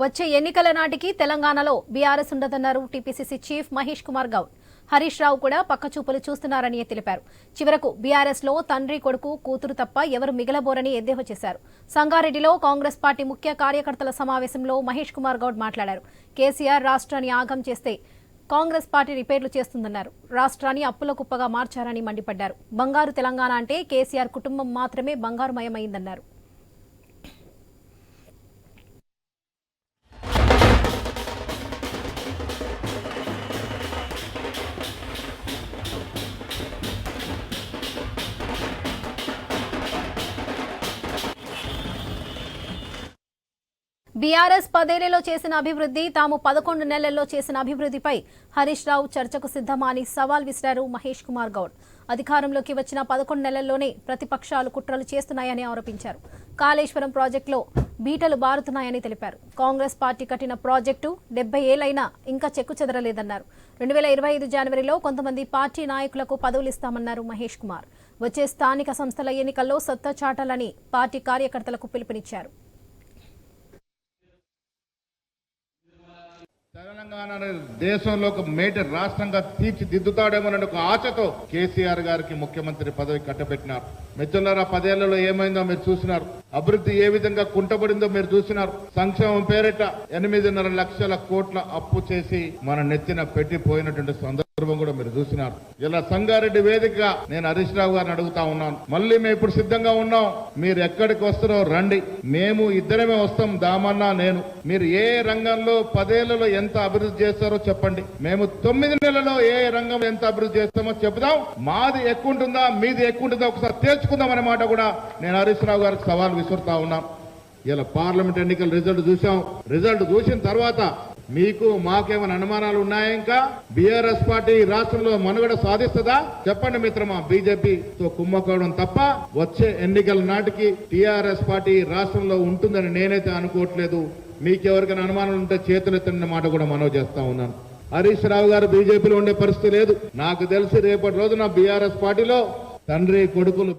వచ్చే ఎన్నికల నాటికి తెలంగాణలో బీఆర్ఎస్ ఉండదన్నారు టీపీసీసీ చీఫ్ మహేష్ కుమార్ గౌడ్. హరీష్ రావు కూడా పక్కచూపులు చూస్తున్నారని తెలిపారు. చివరకు బీఆర్ఎస్లో తండ్రి కొడుకు కూతురు తప్ప ఎవరు మిగలబోరని ఎద్దేవా చేశారు. సంగారెడ్డిలో కాంగ్రెస్ పార్టీ ముఖ్య కార్యకర్తల సమావేశంలో మహేష్ కుమార్ గౌడ్ మాట్లాడారు. కేసీఆర్ రాష్ట్రాన్ని ఆగం చేస్తే కాంగ్రెస్ పార్టీ రిపేర్లు చేస్తుందన్నారు. రాష్ట్రాన్ని అప్పుల కుప్పగా మార్చారని మండిపడ్డారు. బంగారు తెలంగాణ అంటే కేసీఆర్ కుటుంబం మాత్రమే బంగారుమయమైందన్నారు. బీఆర్ఎస్ పదేళ్ళలో చేసిన అభివృద్ధి తాము పదకొండు నెలల్లో చేసిన అభివృద్ధిపై హరీష్ రావు చర్చకు సిద్ధమా అని సవాల్ విసిరారు మహేష్ కుమార్ గౌడ్. అధికారంలోకి వచ్చిన పదకొండు నెలల్లోనే ప్రతిపక్షాలు కుట్రలు చేస్తున్నాయని ఆరోపించారు. కాళేశ్వరం ప్రాజెక్టులో బీటలు బారుతున్నాయని తెలిపారు. కాంగ్రెస్ పార్టీ కట్టిన ప్రాజెక్టు డెబ్బై ఏళ్ళైనా ఇంకా చెక్కు చెదరలేదన్నారు. రెండు వేల ఇరవై ఐదు జనవరిలో కొంతమంది పార్టీ నాయకులకు పదవులు ఇస్తామన్నారు మహేష్ కుమార్. వచ్చే స్థానిక సంస్థల ఎన్నికల్లో సత్తా చాటాలని పార్టీ కార్యకర్తలకు పిలుపునిచ్చారు. తెలంగాణ దేశంలో ఒక మేటి రాష్ట్రంగా తీర్చిదిద్దుతాడేమోనని ఒక ఆశతో కేసీఆర్ గారికి ముఖ్యమంత్రి పదవి కట్టబెట్టినారు. మిత్రులారా పదేళ్ళలో ఏమైందో మీరు చూసినారు. అభివృద్ధి ఏ విధంగా కుంటబడిందో మీరు చూసినారు. సంక్షేమం పేరిట ఎనిమిదిన్నర లక్షల కోట్ల అప్పు చేసి మన నెత్తిన పెట్టిపోయినటువంటి సందర్భం కూడా మీరు చూసినారు. ఇలా సంగారెడ్డి వేదిక నేను హరీష్ రావు గారిని అడుగుతా ఉన్నాను. మళ్ళీ మేము ఇప్పుడు సిద్ధంగా ఉన్నాం. మీరు ఎక్కడికి వస్తారో రండి. మేము ఇద్దరమే వస్తాం. దామన్నా నేను. మీరు ఏ రంగంలో పదేళ్ళలో ఎంత అభివృద్ధి చేస్తారో చెప్పండి. మేము తొమ్మిది నెలల్లో ఏ రంగం ఎంత అభివృద్ధి చేస్తామో చెప్దాం మాది ఎక్కువ ఉంటుందా? మీది ఎక్కువ ఉంటుందా? ఒకసారి తేల్చుకుందాం అనే మాట కూడా నేను హరీష్ రావు గారికి సవాల్ విసురుతా ఉన్నాం ఇలా పార్లమెంట్ ఎన్నికల రిజల్ట్ చూసాం రిజల్ట్ చూసిన తర్వాత మీకు మాకేమైనా అనుమానాలు ఉన్నాయా ఇంకా? బీఆర్ఎస్ పార్టీ రాష్ట్రంలో మనుగడ సాధిస్తుందా? చెప్పండి మిత్రమా బీజేపీతో కుమ్మకోవడం తప్ప వచ్చే ఎన్నికల నాటికి టీఆర్ఎస్ పార్టీ రాష్ట్రంలో ఉంటుందని నేనైతే అనుకోవట్లేదు. మీకెవరికైనా అనుమానాలు ఉంటే చేతులు ఎత్తిన మాట కూడా మనవి చేస్తా ఉన్నాను. హరీష్ రావు గారు బీజేపీలో ఉండే పరిస్థితి లేదు. నాకు తెలిసి రేపటి రోజున బీఆర్ఎస్ పార్టీలో తండ్రి కొడుకులు